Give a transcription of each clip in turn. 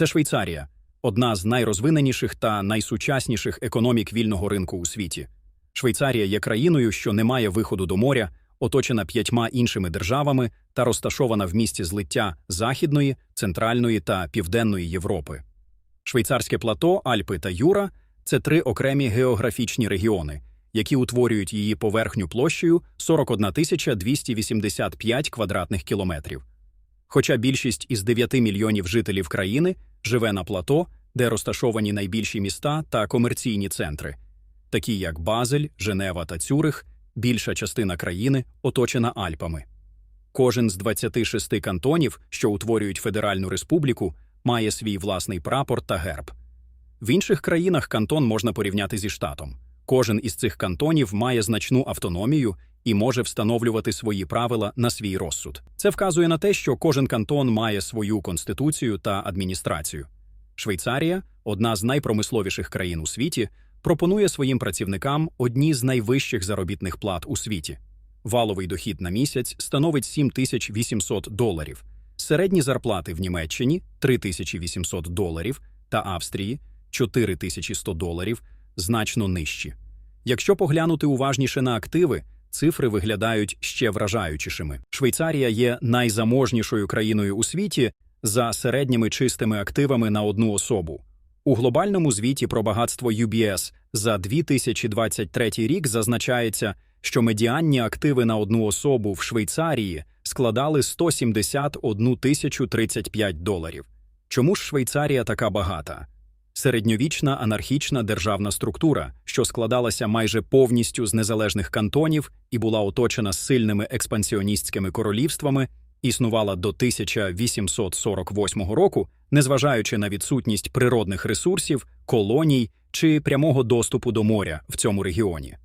Це Швейцарія, одна з найрозвиненіших та найсучасніших економік вільного ринку у світі. Швейцарія є країною, що не має виходу до моря, оточена п'ятьма іншими державами та розташована в місці злиття Західної, Центральної та Південної Європи. Швейцарське плато, Альпи та Юра це три окремі географічні регіони, які утворюють її поверхню площею 41 тисяча 285 квадратних кілометрів. Хоча більшість із 9 мільйонів жителів країни живе на плато, де розташовані найбільші міста та комерційні центри, такі як Базель, Женева та Цюрих, більша частина країни оточена Альпами. Кожен з 26 кантонів, що утворюють Федеральну республіку, має свій власний прапор та герб. В інших країнах кантон можна порівняти зі штатом. Кожен із цих кантонів має значну автономію і може встановлювати свої правила на свій розсуд. Це вказує на те, що кожен кантон має свою конституцію та адміністрацію. Швейцарія, одна з найпромисловіших країн у світі, пропонує своїм працівникам одні з найвищих заробітних плат у світі. Валовий дохід на місяць становить 7800 доларів. Середні зарплати в Німеччині 3800 доларів та Австрії 4100 доларів значно нижчі. Якщо поглянути уважніше на активи, цифри виглядають ще вражаючішими. Швейцарія є найзаможнішою країною у світі за середніми чистими активами на одну особу. У глобальному звіті про багатство UBS за 2023 рік зазначається, що медіанні активи на одну особу в Швейцарії складали 171 тисячу 35 доларів. Чому ж Швейцарія така багата? Середньовічна анархічна державна структура, що складалася майже повністю з незалежних кантонів і була оточена сильними експансіоністськими королівствами, існувала до 1848 року, незважаючи на відсутність природних ресурсів, колоній чи прямого доступу до моря в цьому регіоні.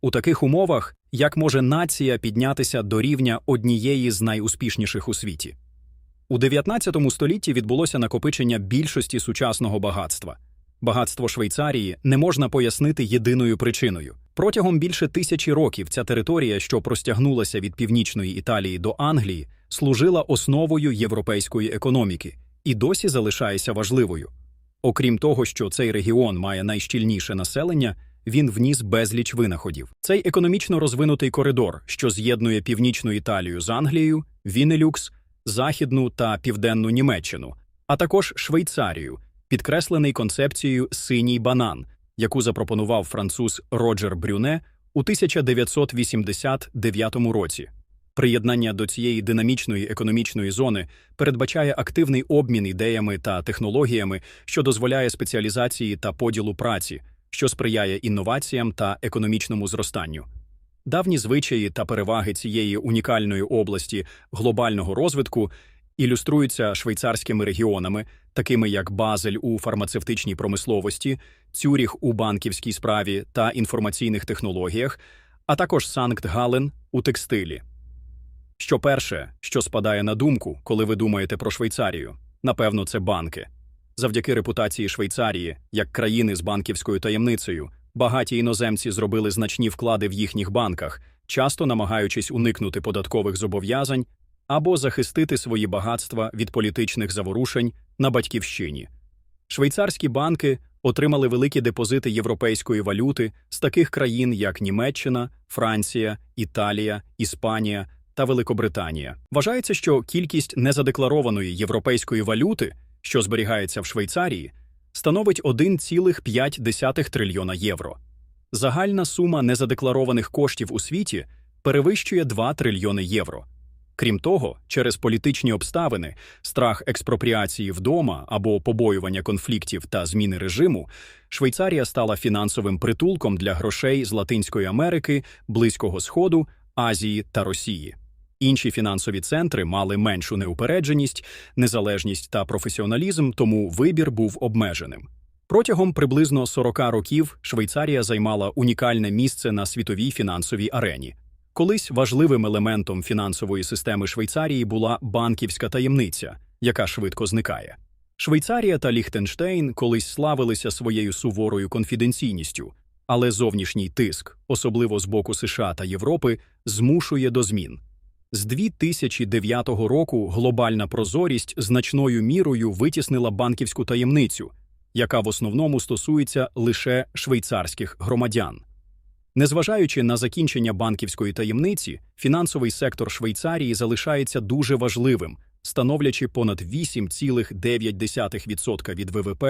У таких умовах як може нація піднятися до рівня однієї з найуспішніших у світі? У 19 столітті відбулося накопичення більшості сучасного багатства. Багатство Швейцарії не можна пояснити єдиною причиною. Протягом більше тисячі років ця територія, що простягнулася від північної Італії до Англії, служила основою європейської економіки і досі залишається важливою. Окрім того, що цей регіон має найщільніше населення, він вніс безліч винаходів. Цей економічно розвинутий коридор, що з'єднує північну Італію з Англією, Вінелюкс, Західну та Південну Німеччину, а також Швейцарію, підкреслений концепцією синій банан, яку запропонував француз Роджер Брюне у 1989 році. Приєднання до цієї динамічної економічної зони передбачає активний обмін ідеями та технологіями, що дозволяє спеціалізації та поділу праці, що сприяє інноваціям та економічному зростанню. Давні звичаї та переваги цієї унікальної області глобального розвитку ілюструються швейцарськими регіонами, такими як Базель у фармацевтичній промисловості, Цюріх у банківській справі та інформаційних технологіях, а також Санкт-Гален у текстилі. Що перше, що спадає на думку, коли ви думаєте про Швейцарію, напевно, це банки. Завдяки репутації Швейцарії, як країни з банківською таємницею, багаті іноземці зробили значні вклади в їхніх банках, часто намагаючись уникнути податкових зобов'язань або захистити свої багатства від політичних заворушень на батьківщині. Швейцарські банки отримали великі депозити європейської валюти з таких країн, як Німеччина, Франція, Італія, Іспанія та Великобританія. Вважається, що кількість незадекларованої європейської валюти, що зберігається в Швейцарії, становить 1,5 трильйона євро. Загальна сума незадекларованих коштів у світі перевищує 2 трильйони євро. Крім того, через політичні обставини, страх експропріації вдома або побоювання конфліктів та зміни режиму, Швейцарія стала фінансовим притулком для грошей з Латинської Америки, Близького Сходу, Азії та Росії. Інші фінансові центри мали меншу неупередженість, незалежність та професіоналізм, тому вибір був обмеженим. Протягом приблизно 40 років Швейцарія займала унікальне місце на світовій фінансовій арені. Колись важливим елементом фінансової системи Швейцарії була банківська таємниця, яка швидко зникає. Швейцарія та Ліхтенштейн колись славилися своєю суворою конфіденційністю, але зовнішній тиск, особливо з боку США та Європи, змушує до змін. З 2009 року глобальна прозорість значною мірою витіснила банківську таємницю, яка в основному стосується лише швейцарських громадян. Незважаючи на закінчення банківської таємниці, фінансовий сектор Швейцарії залишається дуже важливим, становлячи понад 8,9% від ВВП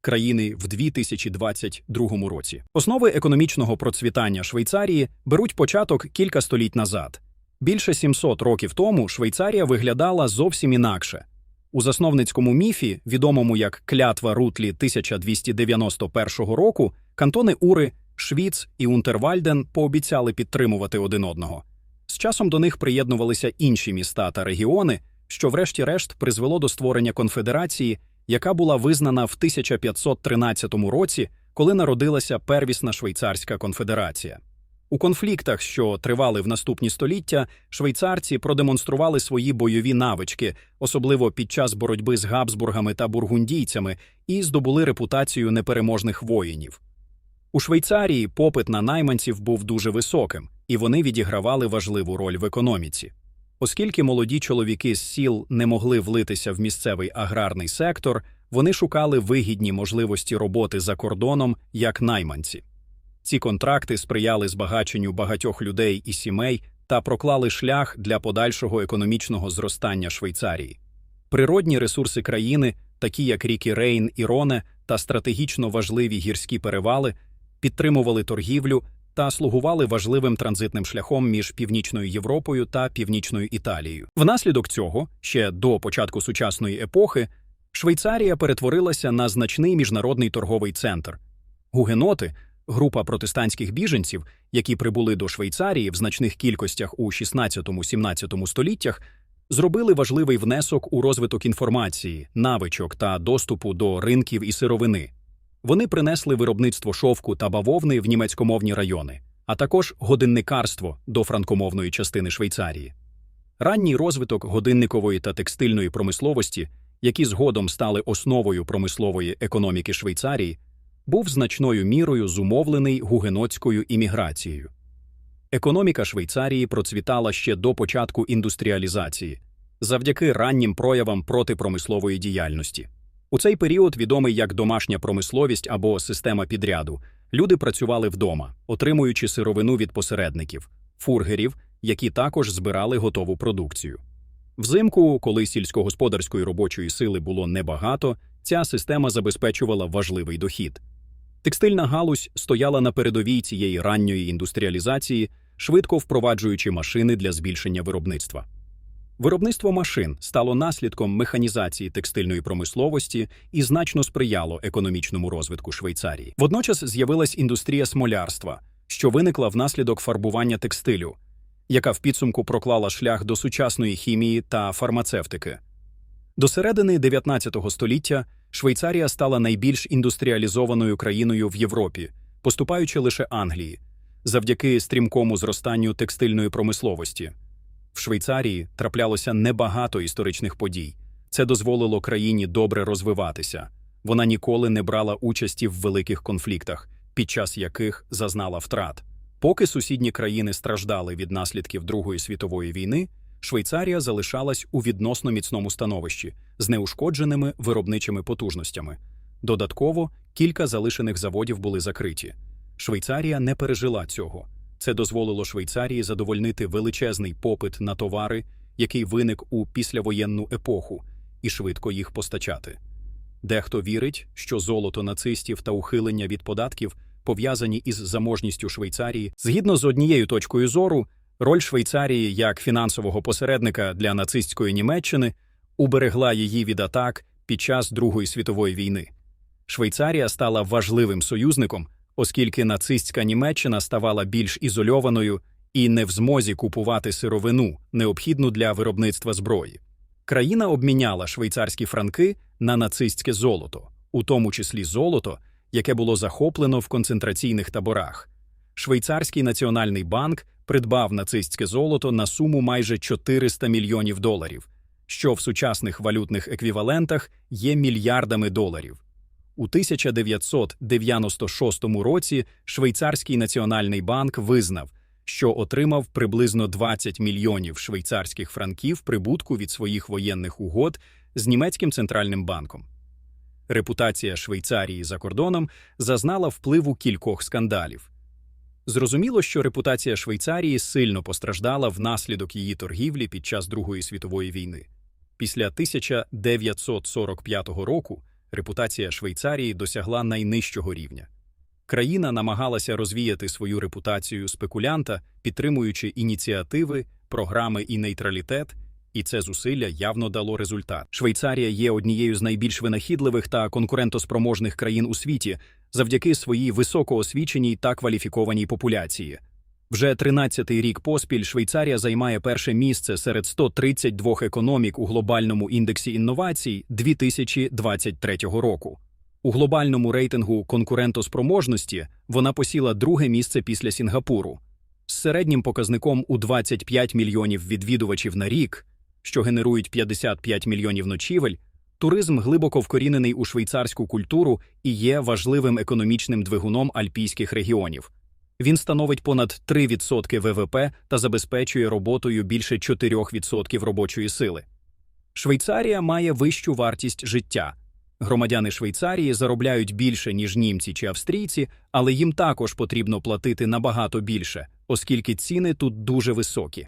країни в 2022 році. Основи економічного процвітання Швейцарії беруть початок кілька століть назад. Більше 700 років тому Швейцарія виглядала зовсім інакше. У засновницькому міфі, відомому як клятва Рутлі 1291 року, кантони Ури, Швіц і Унтервальден пообіцяли підтримувати один одного. З часом до них приєднувалися інші міста та регіони, що, врешті-решт, призвело до створення конфедерації, яка була визнана в 1513 році, коли народилася первісна Швейцарська конфедерація. У конфліктах, що тривали в наступні століття, швейцарці продемонстрували свої бойові навички, особливо під час боротьби з габсбургами та бургундійцями, і здобули репутацію непереможних воїнів. У Швейцарії попит на найманців був дуже високим, і вони відігравали важливу роль в економіці. Оскільки молоді чоловіки з сіл не могли влитися в місцевий аграрний сектор, вони шукали вигідні можливості роботи за кордоном як найманці. Ці контракти сприяли збагаченню багатьох людей і сімей та проклали шлях для подальшого економічного зростання Швейцарії. Природні ресурси країни, такі як ріки Рейн і Роне та стратегічно важливі гірські перевали, підтримували торгівлю та слугували важливим транзитним шляхом між Північною Європою та Північною Італією. Внаслідок цього, ще до початку сучасної епохи, Швейцарія перетворилася на значний міжнародний торговий центр. Гугеноти, група протестантських біженців, які прибули до Швейцарії в значних кількостях у 16-17 століттях, зробили важливий внесок у розвиток інформації, навичок та доступу до ринків і сировини. Вони принесли виробництво шовку та бавовни в німецькомовні райони, а також годинникарство до франкомовної частини Швейцарії. Ранній розвиток годинникової та текстильної промисловості, які згодом стали основою промислової економіки Швейцарії, був значною мірою зумовлений гугенотською імміграцією. Економіка Швейцарії процвітала ще до початку індустріалізації завдяки раннім проявам протипромислової діяльності. У цей період, відомий як домашня промисловість або система підряду, люди працювали вдома, отримуючи сировину від посередників, фургерів, які також збирали готову продукцію. Взимку, коли сільськогосподарської робочої сили було небагато, ця система забезпечувала важливий дохід. Текстильна галузь стояла на передовій цієї ранньої індустріалізації, швидко впроваджуючи машини для збільшення виробництва. Виробництво машин стало наслідком механізації текстильної промисловості і значно сприяло економічному розвитку Швейцарії. Водночас з'явилась індустрія смолярства, що виникла внаслідок фарбування текстилю, яка в підсумку проклала шлях до сучасної хімії та фармацевтики. До середини 19 століття Швейцарія стала найбільш індустріалізованою країною в Європі, поступаючи лише Англії, завдяки стрімкому зростанню текстильної промисловості. В Швейцарії траплялося небагато історичних подій. Це дозволило країні добре розвиватися. Вона ніколи не брала участі в великих конфліктах, під час яких зазнала втрат. Поки сусідні країни страждали від наслідків Другої світової війни, Швейцарія залишалась у відносно міцному становищі з неушкодженими виробничими потужностями. Додатково кілька залишених заводів були закриті. Швейцарія не пережила цього. Це дозволило Швейцарії задовольнити величезний попит на товари, який виник у післявоєнну епоху, і швидко їх постачати. Дехто вірить, що золото нацистів та ухилення від податків пов'язані із заможністю Швейцарії. Згідно з однією точкою зору, роль Швейцарії як фінансового посередника для нацистської Німеччини уберегла її від атак під час Другої світової війни. Швейцарія стала важливим союзником оскільки нацистська Німеччина ставала більш ізольованою і не в змозі купувати сировину, необхідну для виробництва зброї. Країна обміняла швейцарські франки на нацистське золото, у тому числі золото, яке було захоплено в концентраційних таборах. Швейцарський національний банк придбав нацистське золото на суму майже 400 мільйонів доларів, що в сучасних валютних еквівалентах є мільярдами доларів. У 1996 році Швейцарський національний банк визнав, що отримав приблизно 20 мільйонів швейцарських франків прибутку від своїх воєнних угод з німецьким центральним банком. Репутація Швейцарії за кордоном зазнала впливу кількох скандалів. Зрозуміло, що репутація Швейцарії сильно постраждала внаслідок її торгівлі під час Другої світової війни. Після 1945 року репутація Швейцарії досягла найнижчого рівня. Країна намагалася розвіяти свою репутацію спекулянта, підтримуючи ініціативи, програми і нейтралітет, і це зусилля явно дало результат. Швейцарія є однією з найбільш винахідливих та конкурентоспроможних країн у світі завдяки своїй високоосвіченій та кваліфікованій популяції. Вже 13-й рік поспіль Швейцарія займає перше місце серед 132 економік у глобальному індексі інновацій 2023 року. У глобальному рейтингу конкурентоспроможності вона посіла друге місце після Сінгапуру. З середнім показником у 25 мільйонів відвідувачів на рік, що генерують 55 мільйонів ночівель, туризм глибоко вкорінений у швейцарську культуру і є важливим економічним двигуном альпійських регіонів. Він становить понад 3% ВВП та забезпечує роботою більше 4% робочої сили. Швейцарія має вищу вартість життя. Громадяни Швейцарії заробляють більше, ніж німці чи австрійці, але їм також потрібно платити набагато більше, оскільки ціни тут дуже високі.